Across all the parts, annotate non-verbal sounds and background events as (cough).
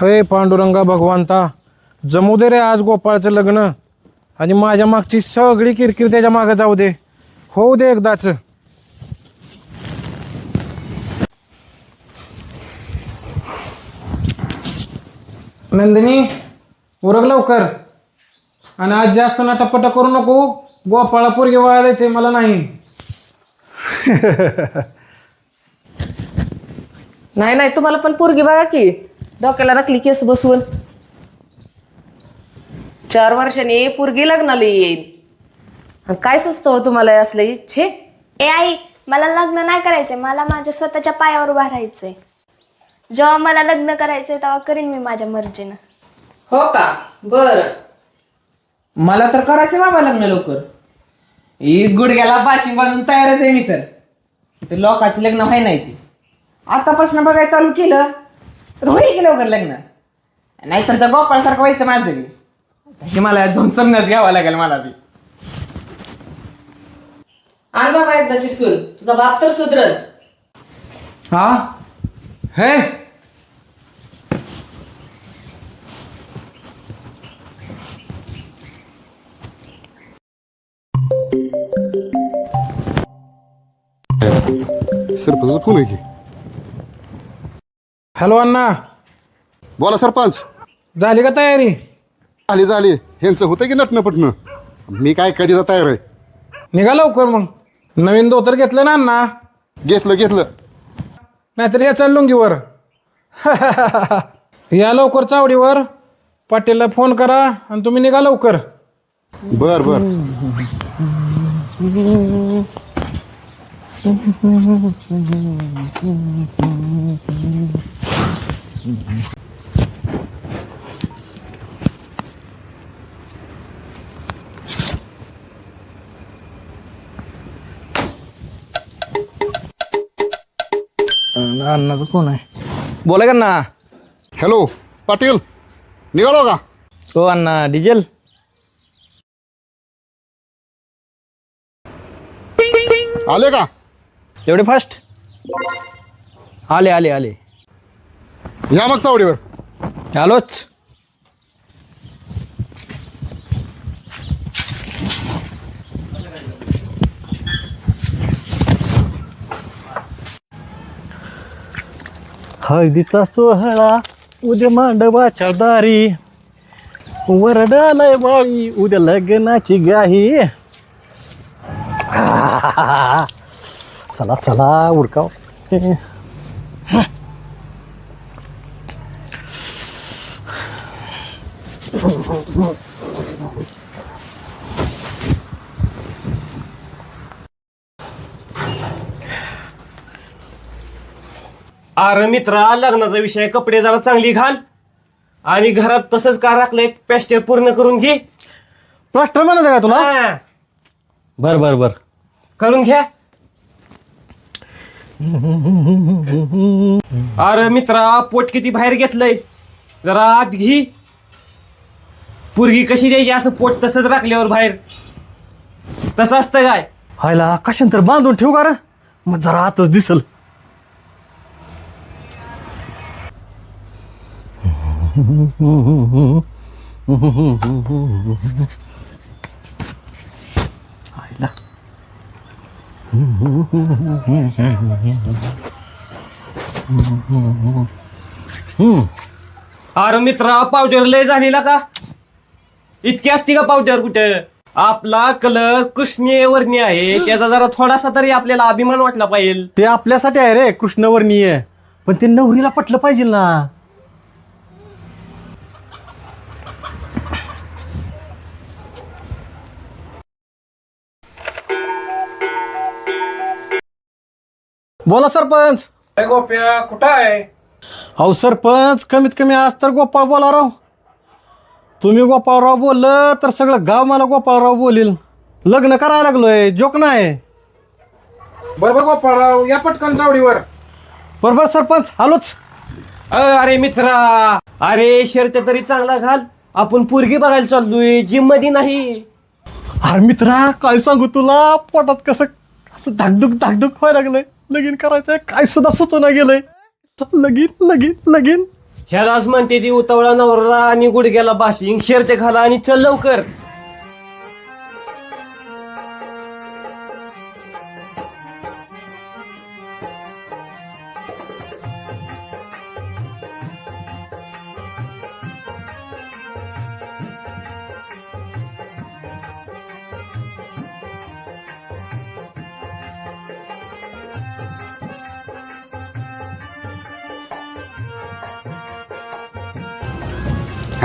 हे पांडुरंगा भगवंता जमू दे रे आज गोपाळचं लग्न. आणि माझ्या मागची सगळी किरकिर त्याच्यामागे जाऊ दे. होऊ दे एकदाच. नंदिनी उरग लवकर. आणि आज जास्त नाटापटा करू नको. गोपाळा पोरगी वाया द्यायचंय मला नाही. (laughs) नाही नाही तुम्हाला पण पोरगी बघा की. डोक्याला रकली केस बसवून. चार वर्षांनी पोरगी लग्नाला येईल आणि काय सुचतं हो तुम्हाला हे असलं छे ए आई मला लग्न नाही करायचंय. मला माझ्या स्वतःच्या पायावर उभा राहायचंय. जेव्हा मला लग्न करायचंय तेव्हा करीन मी माझ्या मर्जीनं. हो का? बर. मला तर करायचं बाबा लग्न लवकर. ही गुडघ्याला बाशी बांधून तयारच आहे मी तर. इथे लोकांचे लग्न व्हाय नाही ते. आतापासून बघायला चालू केलं. तर होईल की लवकर लग्न? नाहीतर तर गोपाळ सारखं व्हायचं माझं बी. हिमालयात जाऊन संन्यास घ्यावा लागेल मला बी. आण बाबा एकदाची सून तुझा बाप तर सुधरल. हा? हे? सरपंच फोन आहे की? हॅलो अण्णा. बोला सरपंच. झाली का तयारी? झाली झाली. ह्यांचं होतं की नटणं पटणं मी काय कधीचा तयार आहे? निघा लवकर मग. नवीन धोतर घेतलं ना अण्णा? घेतलं घेतलं. नाहीतर या चाल लुंगीवर. या लवकर चावडीवर. पाटीलला फोन करा आणि तुम्ही निघा लवकर. बर बर. अण्णाचा फोन आहे. बोला का अण्णा. हॅलो पाटील निघालो का? हो अण्णा डिझेल. आले का? एवढे फास्ट आले आले आले. या मग चावडीवर आलोच हळदीचा सोहळा उद्या मांडवाच्या दारी. वरडालाय बाई उद्या लग्नाची गाही (laughs) चला चला उरकाव अरे मित्रा लग्नाचा विषय कपडे जरा चांगली घाल. आणि घरात तसंच का राखलंय पॅस्टर पूर्ण करून घे. प्लास्टर म्हणायचं का तुला? हा, बर बर बर. करून घ्या. (laughs) अरे मित्रा पोट किती बाहेर घेतलंय. जरा आत घी. पुरगी कशी द्यायची असं पोट तसंच राखल्यावर बाहेर? तसं असतं काय? हायला कशान तर बांधून ठेवू का रे? मग जरा आतच दिसल. हायला. अरे मित्रा पावजर लय झालेला का? इतकी असती का पावडर कुठं? आपला कलर कृष्णीय वर्णी आहे. त्याचा जरा थोडासा तरी आपल्याला अभिमान वाटला पाहिजे. ते आपल्यासाठी आहे रे कृष्णवर्णीय. पण ते नवरीला पटलं पाहिजे ना. बोला सरपंच. गोप्या कुठं आहे? अहो सरपंच कमीत कमी आज तर गोपाळ बोला राव. तुम्ही गोपाळराव बोललं तर सगळं गाव मला गोपाळराव बोलील. लग्न करायला लागलोय जोक नाही. बरोबर गोपाळराव या पटकन चावडीवर. बरोबर सरपंच आलोच. अरे मित्रा अरे शर्ट तरी चांगला घाल. आपण पोरगी बघायला चाललोय जिममध्ये नाही. अरे मित्रा काय सांगू तुला? पोटात कसं असं धाकधुक धाकधुक व्हायला लागलंय. लगीन करायचंय काय सुद्धा सुचना गेलंय. लगीन लगीन लगीन. ह्यालाच म्हणते ती उतावळा नवरा आणि गुडघ्याला बाशिंग शेरते खाला आणि चल लवकर.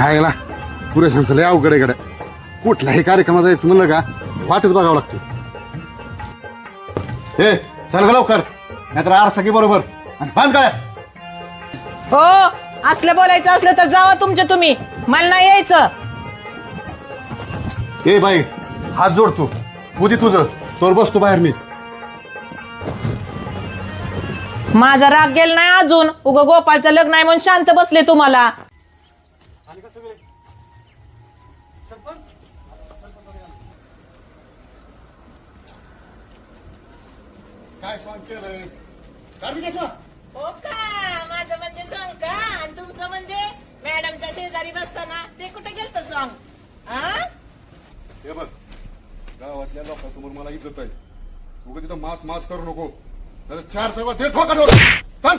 काय गेला पुरेशांचं लय अवघड गड्या. कुठल्याही कार्यक्रमात जायचं म्हणलं का वाटच बघावं लागते. हे चल ग लवकर. नाहीतर आरसा की बरोबर. आणि बांध काय हो असलं बोलायचं असलं तर जावा तुमचे तुम्ही. मला नाही यायचं. ए बाई हात जोडतो उदी तुझं. तोर बसतो बाहेर मी. माझा राग गेला नाही अजून. उग गोपाळचं लग्न आहे म्हणून शांत बसले तुम्हाला. काय सांग केलं हो का? माझं म्हणजे सॉंग का? आणि तुमचं म्हणजे? मॅडमच्या शेजारी बसताना. ते कुठे गेलत सॉंग हे बघ गावातल्या लोकांसमोर मला इज्जत आहे. उगा तिथं माच माच करू नको. नाहीतर चार चौघा दे ठोका ठोक. चल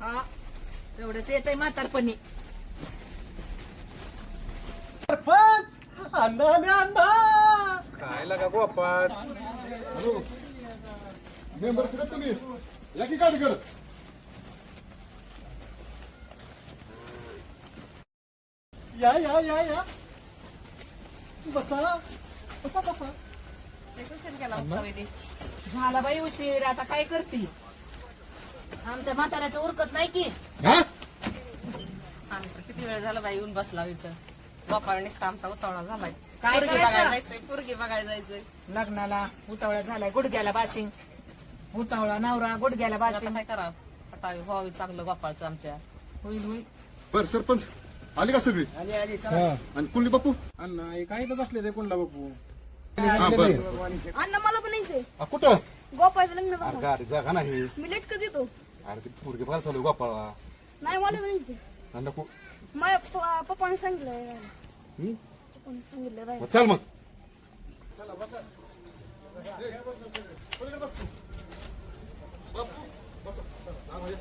हा तेवढंच येतंय म्हातारपणी. सरपंच अण्णा अण्णा. काय लागा गोपाळ? मेंबर फिरत तुम्ही. या की गाडी करत या या या या. बसा. बसा बसा. झाला बाई उशीर. आता काय करते? आमच्या म्हाताऱ्याचं उरकत नाही की. हा? आमचं किती वेळ झाला बाई येऊन बसला इथं. नुसता आमचा उतावळा झालाय. काय पोरगी? बघायला जायचंय पोरगी बघायला जायचंय. लग्नाला उतावळा झालाय. गुडघ्याला बाशिंग. उतावळा नवरा गुडघ्याला आता बाशिंग काय करावं आता व्हावं चांगलं गोपाळचं आमच्या. होईल होईल. बर सरपंच आली का सगळी? आणि कुंडली बापू? अण्णा हे काय इथं बसले ते कुंडला बापू? हा बर. अण्णा मला पण यायचंय. आ, कुठं? गोपाळचं लग्न अरे गाडी जागा नाही. मी लेट कधी येतो? अरे ते पोरगे बघायला चालू गोपाळा. नाही मला पण यायचंय. आणि नको माझ्या प- पप्पाने सांगितलं राहायला. हं? पप्पाने सांगितलं राहायला. मग चल मग. 맞고 맞어 나가야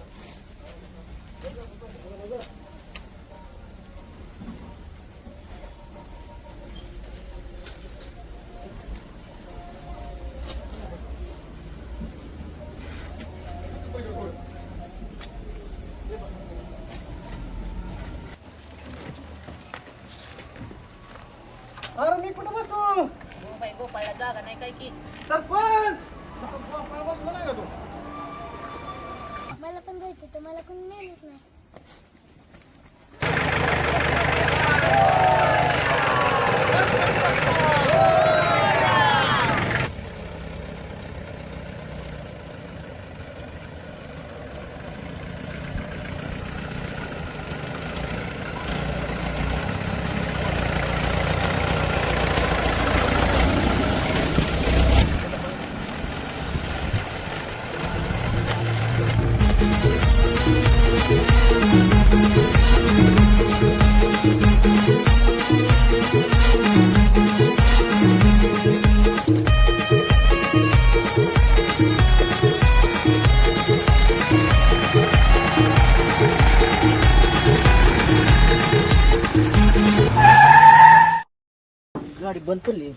गाडी बंद पडली.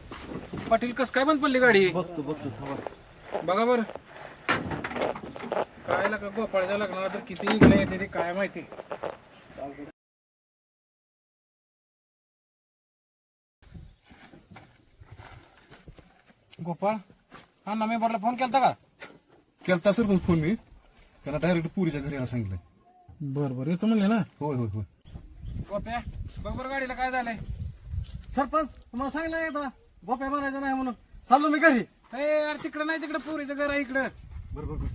पाटील कस काय बंद पडली गाडी? बघतो बघतो बघा बर. काय लागा गोपाळच्या लग्नाला तर किती इकडे येते ते काय माहिती? गोपाळ हा ना मेंबरला फोन केलता का? केलता सरपंच फोन मी. त्यांना डायरेक्ट पुरीच्या घरी यायला सांगितलंय. बर बर. येतो म्हणले ना? होय होय होय. गोप्या बघ बरं गाडीला काय झालंय. सरपंच तुम्हाला सांगितलं नाही आता? गोप्या मारायचं नाही म्हणून. चाललो मी घरी. ए यार तिकडं नाही तिकडं पुरीचं घर आहे इकडं. बरं बरं बरं.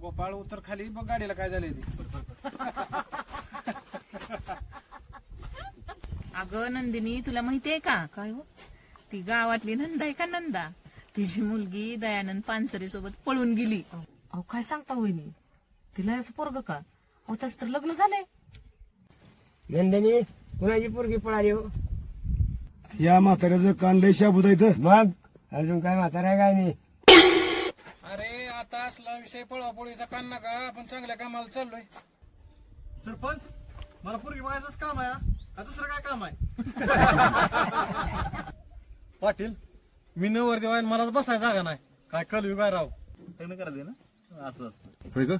गोपाळ उतर खाली बघ गाडीला काय झालंय ते. अगं नंदिनी तुला माहितीये का? काय हो? ती गावातली नंदा आहे का नंदा? तिची मुलगी दयानंद पानसरे सोबत पळून गेली. अहो काय सांगता वहिनी? तिला याचं पोरग का? अहो त्याचं तर लग्न झालंय. नंदिनी कुणाची पोरगी पळाली हो? या म्हाताऱ्याचं कान लय शाबूत आहे मग? अजून काय म्हातारा आहे काय नाही? अरे आता असला विषय पळापळीचा कान नका आपण चांगल्या कामाला चाललोय. सरपंच मला पोरगी बघायचंच काम आहे हा. का दुसरं काय काम आहे? पाटील मी न वरती वाईन मला बसायला जागा नाही. काय कलयू काय राव. लग्न करायचं ना? असं होय ग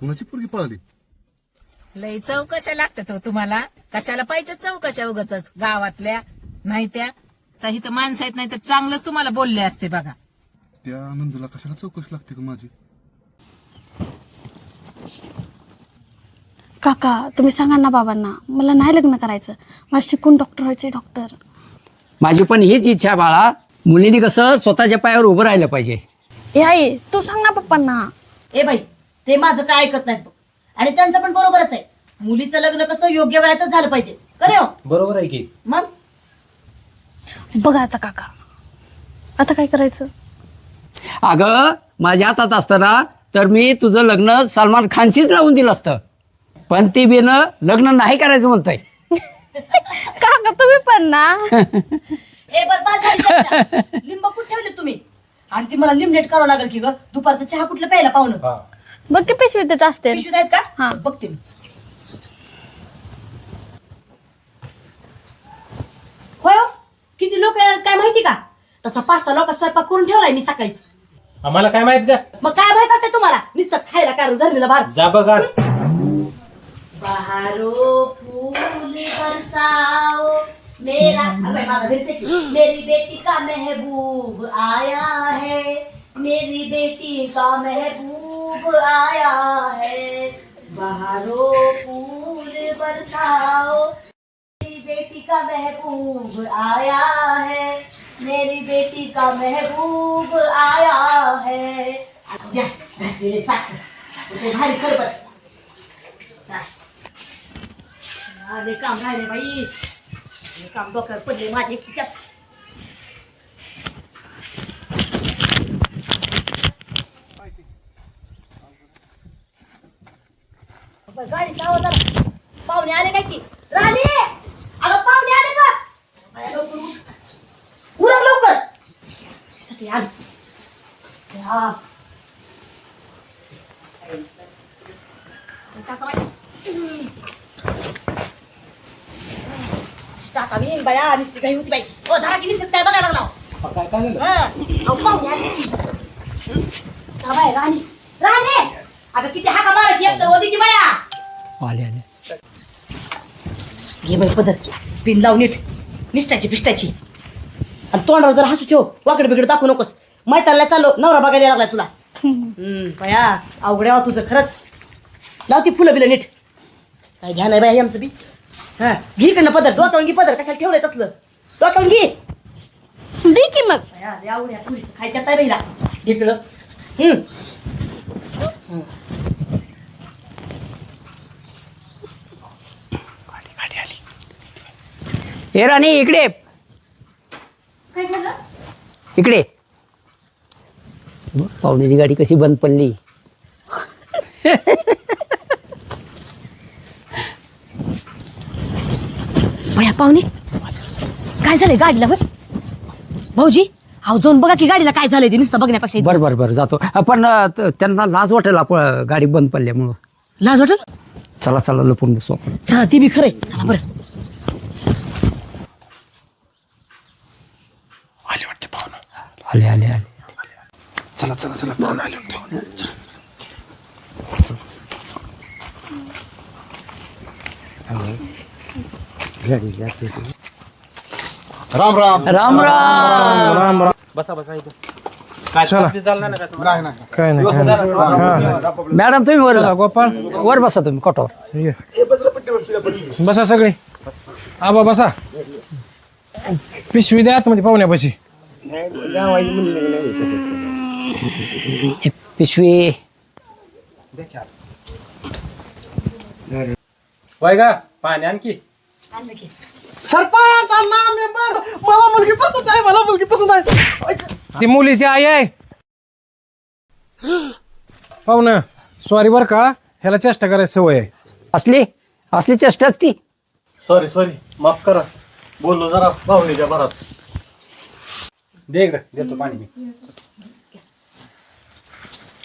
कुणाची पोरगी पळाली? लई चौकशा लागतात हो तुम्हाला. कशाला पाहिजे चौकशा उगतच गावातल्या नाही त्या. तर इथं माणसं आहेत नाही तर चांगलंच तुम्हाला बोलले असते बघा. त्या नंदूला कशाला चौकशी लागते का माझी? काका तुम्ही सांगा ना बाबांना. मला नाही लग्न करायचं. मला शिकून डॉक्टर व्हायचे डॉक्टर माझी पण हीच इच्छा आहे बाळा. मुलींनी कसं स्वतःच्या पायावर उभं राहिलं पाहिजे. ए आई तू सांग ना पप्पांना. ए बाई ते माझं काय ऐकत बघ. आणि त्यांचं पण बरोबरच आहे. मुलीचं लग्न कसं योग्य वयातच झालं पाहिजे. करे हो? बरोबर आहे की. मग? बघा आता काका. आता काय करायचं? अगं माझ्या हातात असताना तर मी तुझं लग्न सलमान खानशीच लावून दिलं असतं. पण ती बिनं लग्न नाही करायचं म्हणतंय. (laughs) काका तुम्ही पण ना. ए बर झाली चर्चा. लिंब कुठे ठेवले तुम्ही? आणि ती मला लिमलेट करावं लागेल की ग? दुपारचं चहा कुठलं प्यायला पाहुणं? बघ की पिशवीतच असते. पिशवीत आहेत का? हा. बघते मी. होय हो? किती लोक येणार काय माहिती का? तसा पाच सहा लोक स्वयंपाक करून ठेवलाय मी सकाळी. आम्हाला काय माहित का मग काय माहित असते तुम्हाला? नुसतं खायला कारण धरलेलं भार जा बघा बहारो फूल बरसाओ मेरा अबे की. मेरी बेटी का महबूब आया है. मेरी बेटी का महबूब आया है। बहारो फूल बरसाओ। मेरी बेटी का महबूब आया है। मेरी बेटी का महबूब आया है। मेरे साथ भारी सरबत काम बाई हे काम डोक्यावर पडले माझे एकटीच्यात. गाडी लावा जरा. पाहुणे आले काय की राणी अगं पाहुणे आले का बाया, लवकर उठ. उरक लवकरसाठी आली. हा. टाका मी बाया नुसती काही होती बाई ओ धरा की नुसतं काय बघायला लागला हं. अहो, पाहुणे आले. का बाई, राणी राणी अगं किती हाका मारायची एक तर ओदीची बाया. आले आले. घे बाई पदर पिन लाव नीट. निष्ठाची पिष्टाची आणि तोंडावर जर हसू ठेव. वाकड बिकड दाखवू नकोस. मैताला चाललो नवरा बघायला लागलाय तुला. हम्म बाया अवघड्या तुझं खरंच. लाव ती फुलं बिलं नीट. काय घ्या नाही बाया आमचं बी. हा घे कडनं पदर. डोक्यावर घे पदर. कशाला ठेवलंय तसलं? डोक्यावर घे. दे की मग. बाया, लय आवड्या पुरी खायच्या काय बाईला. इकडं हम्म. हे राणी इकडे. इकडे. पाहुण्याची गाडी कशी बंद पडली. भया पाहुणे. काय झालंय? गाडीला होय? भाऊजी अहो जाऊन बघा की गाडीला काय झालंय ते नुसतं बघण्यापेक्षा बरं बरं बरं जातो. पण अं, त- त्यांना लाज वाटेल आपण गाडी बंद पडल्यामुळं लाज वाटल? चला चला लपून बसू आपण. चला ती बी खरंय चला बरं. आले आले आले. राम राम. राम राम. राम राम. बसा बसा इथं. काय चला. चालणार नाही का तुम्हाला? काय नाही काय नाही. हा. मॅडम तुम्ही वर चला जा. गोपाळ वर बसा तुम्ही कोटावर ये. बसा सगळे. आबा बसा. पिशवी द्या आतमध्ये पाहुण्यापाशी. हे पिशवी. होय का पाणी आणखी सरपंच अण्णा मेंबर मला मुलगी पसंत आहे मला मुलगी पसंत आहे. ती मुलीची आई आहे. पाहुणं सॉरी बरं का ह्याला चेष्टा करायची सवय आहे. असली असली चेष्टाच ती. सॉरी सॉरी माफ करा. बोललो जरा भावनेच्या भरात. दे इकडं देतो पाणी मी.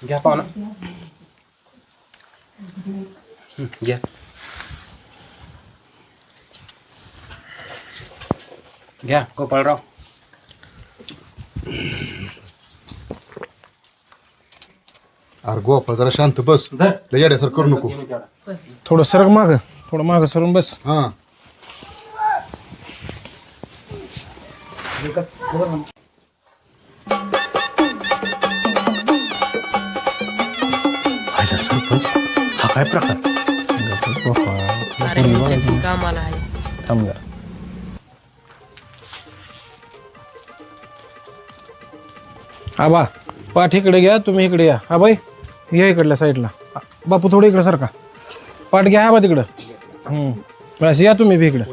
घ्या पाहुणा. हं, घ्या. घ्या गोपाळराव. अरे गोपाळ जरा शांत बस. लय येड्यासारखं करू नको. थोडं सरक माग थोडं माग सरून बस. हा. काय प्रकार? थांब जरा. आबा पाठ इकडे घ्या तुम्ही इकडे या. हा बाई या इकडल्या साईडला. बापू थोडं इकडे सारखा. पाठ घ्या हा बा तिकडं. हम्म. बस या तुम्ही बी इकडं.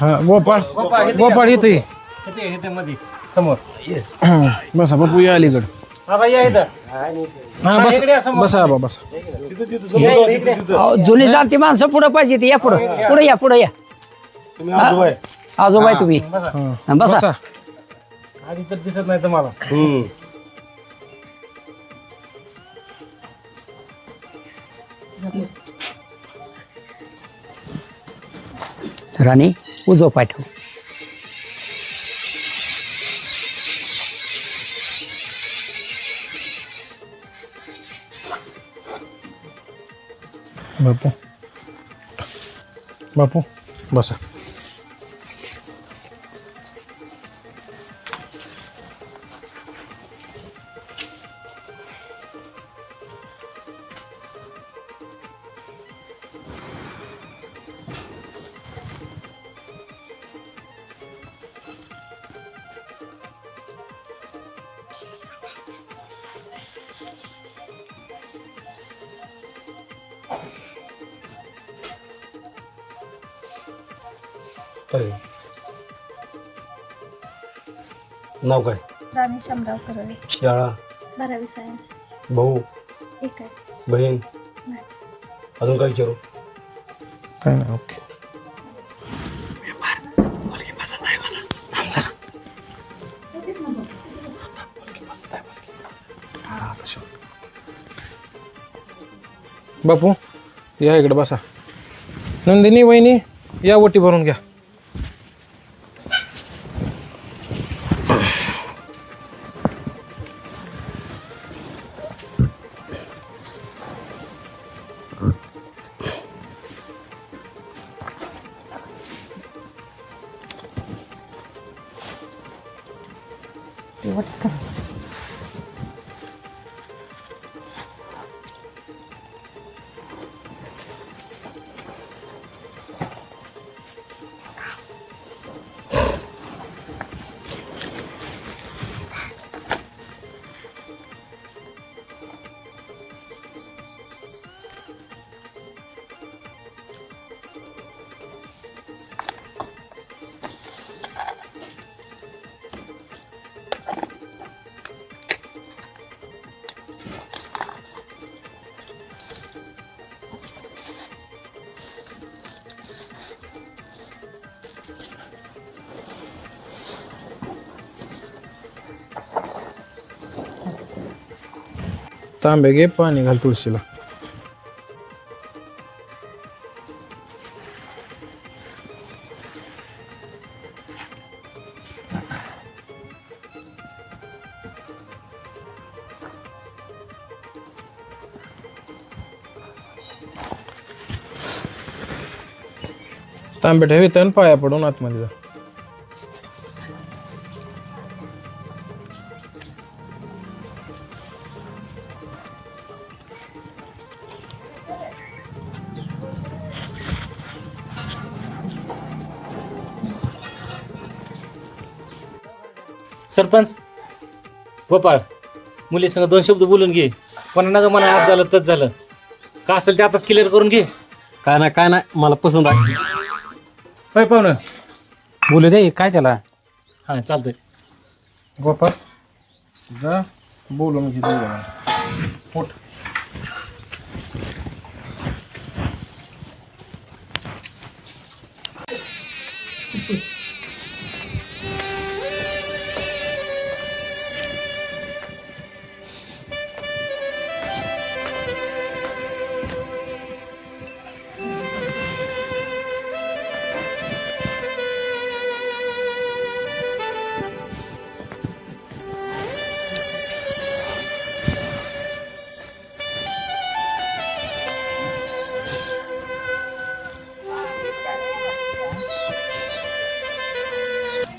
हा गोपाळ गोपाळ इथं ये. समोर. बसा बापू या अलीकडं. हा या इथं. हा बस. बसा आबा बसा. अहो, जुनी जाणती माणसं पुढं पाहिजे ती या पुढं. पुढे या पुढे या. हा? आजोबा आहे तुम्ही. हा. हा, बसा. बसा. आधी तर दिसत नाही तुम्हाला. राणी उजव पाठव बापू बापू बसा नाव काय? राणी शंभराव करळे. शाळा. बारावी सायन्स. भाऊ. एक आहे. बहीण. नाही. अजून काय विचारू? काय नाही ओके. बापू या इकडे बसा. नंदिनी वहिनी या ओटी भरून घ्या. तांबे घे पाणी घाल तुळशीला. तांबे ठेवी आणि पाया पडून आतमध्ये जा. सरपंच गोपाळ मुलीसंग दोन शब्द बोलून घे. पण नका मला आज झालं तच झालं. का असेल ते आताच क्लिअर करून घे. काय नाही काय नाही मला पसंत आहे. पाहुण पाहुणं. बोलू दे काय त्याला? हा चालतंय. गोपाळ जा बोलून घे पोट you.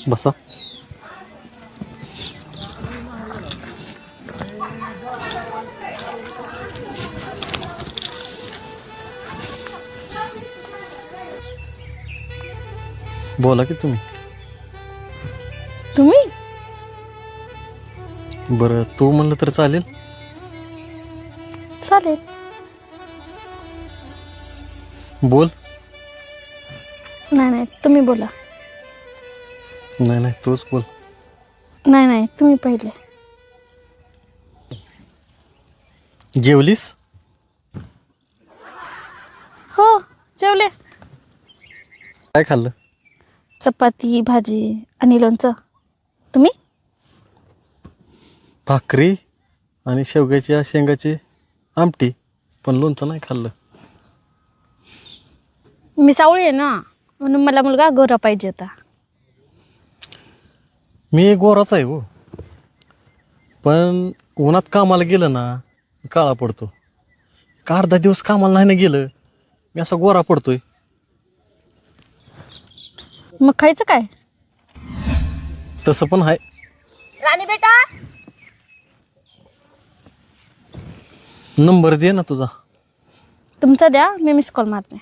बसा. बोला की तुम्ही. तुम्ही? बरं तू म्हणलं तर चालेल. चालेल. बोल. नाही नाही तुम्ही बोला. नाही नाही तूच बोल. नाही नाही तुम्ही पहिले. जेवलीस? हो जेवले. काय खाल्लं? चपाती भाजी आणि लोणचं. तुम्ही? भाकरी आणि शेवग्याच्या शेंगाची आमटी पण लोणचं नाही खाल्लं. मी सावळी आहे ना म्हणून मला मुलगा गोरा पाहिजे होता. मी गोराच आहे हो. पण उन्हात कामाला गेलं ना काळा पडतो. का अर्धा दिवस कामाला नाही ना गेलं मी असा गोरा पडतोय. मग खायचं काय? तसं पण आहे राणी बेटा! नंबर दे ना तुझा. तुमचा द्या मी मिस कॉल मारते.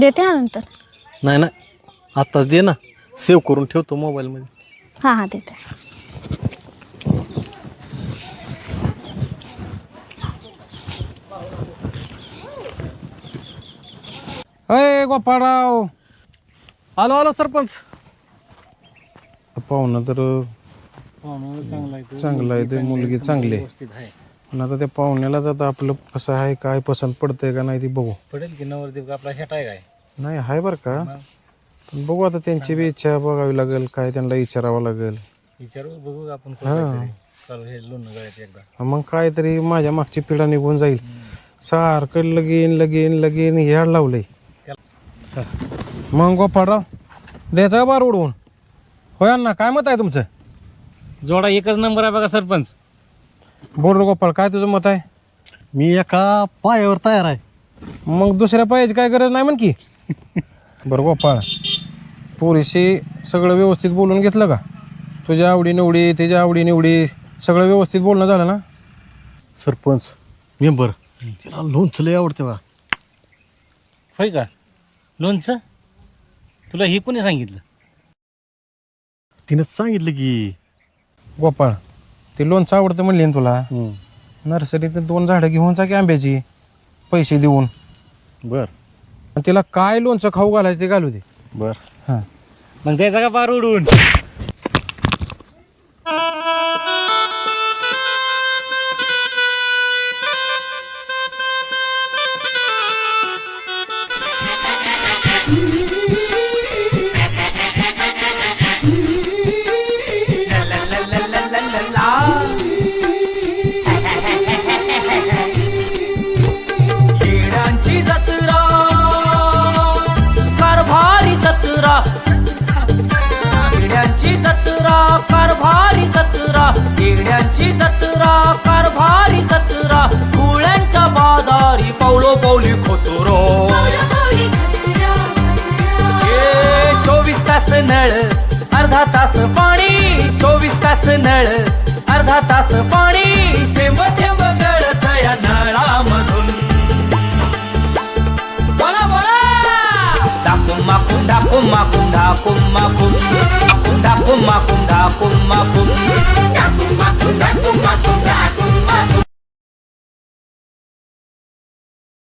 देते ना नंतर. नाही ना आत्ताच दे ना. सेव्ह करून ठेवतो मोबाईलमध्ये. हां हां देते. अय गोपाळराव. आलो आलो सरपंच. पाहुणं तर चांगलं आहे ते. मुलगी चांगली आहे. पण आता त्या पाहुण्यालाच आता आपलं कसं आहे काय पसंत पडतंय का नाही ती बघू. पडेल की नवरदेव आपला हेट आहे काय? नाही आहे बरं का. पण बघू आता त्यांची बी इच्छा बघावी लागेल काय त्यांना विचारावं लागेल. विचारू बघू आपण चालू हे लोन गळ्यात एकदा. मग काहीतरी माझ्या मागची पिढा निघून जाईल. सारखं लगीन लगीन लगीन याड लावलंय. मग गोपाळराव द्यायचा का बार उडवून? होय ना काय मत आहे तुमचं? जोडा एकच नंबर आहे बघा सरपंच. रे गोपाळ काय तुझं मत आहे? मी एका पायावर तयार आहे. मग दुसऱ्या पायाची काय गरज नाही म्हण की. (laughs) बरं गोपाळ पोरीशी सगळं व्यवस्थित बोलून घेतलं का? तुझ्या आवडी निवडी तिच्या आवडी निवडी सगळं व्यवस्थित बोलणं झालं ना? सरपंच मेंबर. तिला लोणचं लय आवडते बा. होय का? लोनचं तुला हे कोणी सांगितलं? तिनं सांगितलं की गोपाळ ते लोणचं आवडतं म्हणली ना तुला? नर्सरीत दोन झाडं घेऊन जा की आंब्याची पैसे देऊन. बर. आणि तिला काय लोणचं खाऊ घालायचं ते घालू दे. बर. हां. मग द्यायचा का बार उडून? अर्धा तास पाणी चोवीस तास नळ. अर्धा तास पाणी थेंब थेंब गळत या नळामधून. बोला बोला! दाकुम माकुम दाकुम माकुम दाकुम माकुम दाकुम दाकुम माकुम दाकुम माकुम